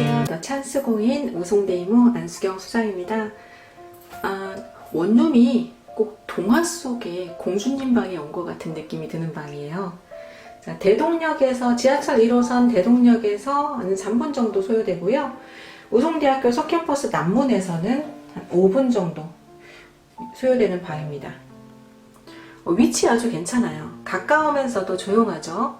안녕하세요. 더 찬스고인 우송대 이모 안수경 수장입니다. 아, 원룸이 꼭 동화 속의 공주님 방에 온 것 같은 느낌이 드는 방이에요. 자, 대동역에서 지하철 1호선 대동역에서 한 3분 정도 소요되고요. 우송대학교 서캠퍼스 남문에서는 한 5분 정도 소요되는 방입니다. 어, 위치 아주 괜찮아요. 가까우면서도 조용하죠.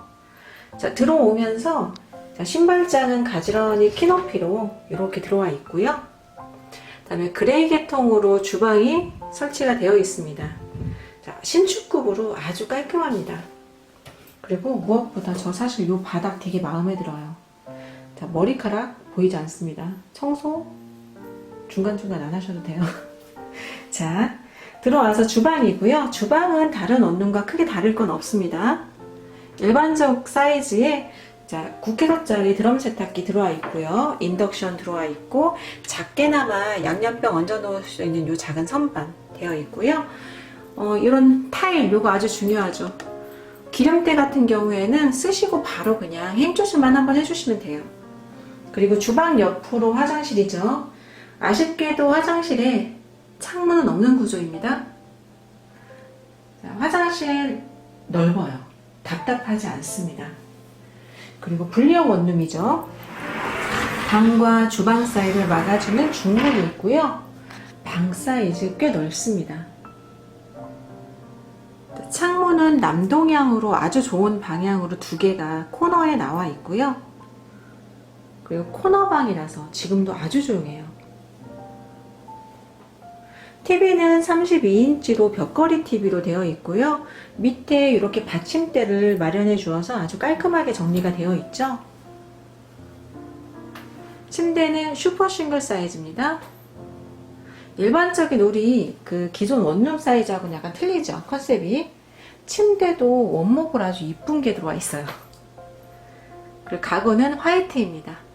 자, 들어오면서 자, 신발장은 가지런히 키높이로 이렇게 들어와 있고요. 그다음에 그레이 계통으로 주방이 설치가 되어 있습니다. 자, 신축급으로 아주 깔끔합니다. 그리고 무엇보다 저 사실 이 바닥 되게 마음에 들어요. 자, 머리카락 보이지 않습니다. 청소 중간중간 안 하셔도 돼요. 자, 들어와서 주방이고요. 주방은 다른 원룸과 크게 다를 건 없습니다. 일반적 사이즈의 자, 9kg짜리 드럼 세탁기 들어와 있고요. 인덕션 들어와 있고 작게나마 양념병 얹어 놓을 수 있는 요 작은 선반 되어 있고요. 어, 이런 타일 요거 아주 중요하죠. 기름때 같은 경우에는 쓰시고 바로 그냥 행조수만 한번 해주시면 돼요. 그리고 주방 옆으로 화장실이죠. 아쉽게도 화장실에 창문은 없는 구조입니다. 자, 화장실 넓어요. 답답하지 않습니다. 그리고 분리형 원룸이죠. 방과 주방 사이를 막아주는 중문이 있고요. 방 사이즈 꽤 넓습니다. 창문은 남동향으로 아주 좋은 방향으로 두 개가 코너에 나와 있고요. 그리고 코너방이라서 지금도 아주 조용해요. TV는 32인치로 벽걸이 TV로 되어 있고요. 밑에 이렇게 받침대를 마련해 주어서 아주 깔끔하게 정리가 되어 있죠. 침대는 슈퍼 싱글 사이즈입니다. 일반적인 우리 그 기존 원룸 사이즈하고는 약간 틀리죠. 컨셉이. 침대도 원목으로 아주 이쁜 게 들어와 있어요. 그리고 가구는 화이트입니다.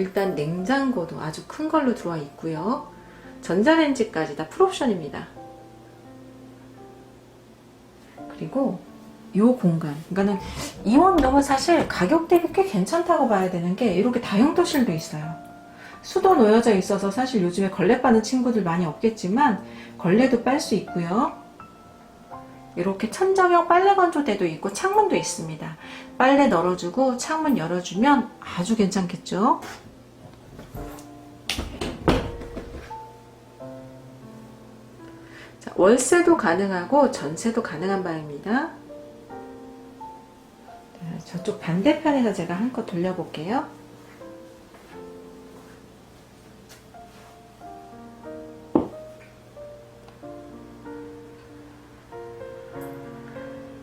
일단 냉장고도 아주 큰 걸로 들어와 있고요. 전자레인지까지 다 풀옵션입니다. 그리고 이 공간, 그러니까는 이 원룸은 사실 가격 대비 꽤 괜찮다고 봐야 되는 게 이렇게 다용도실도 있어요. 수도 놓여져 있어서 사실 요즘에 걸레 빠는 친구들 많이 없겠지만 걸레도 빨 수 있고요. 이렇게 천정형 빨래 건조대도 있고 창문도 있습니다. 빨래 널어주고 창문 열어주면 아주 괜찮겠죠? 자, 월세도 가능하고 전세도 가능한 방입니다. 자, 저쪽 반대편에서 제가 한껏 돌려볼게요.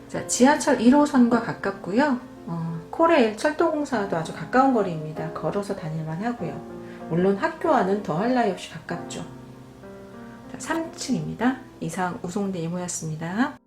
자, 지하철 1호선과 가깝고요. 어, 코레일 철도공사와도 아주 가까운 거리입니다. 걸어서 다닐만 하고요. 물론 학교와는 더할 나위 없이 가깝죠. 자, 3층입니다. 이상 우송대 이모였습니다.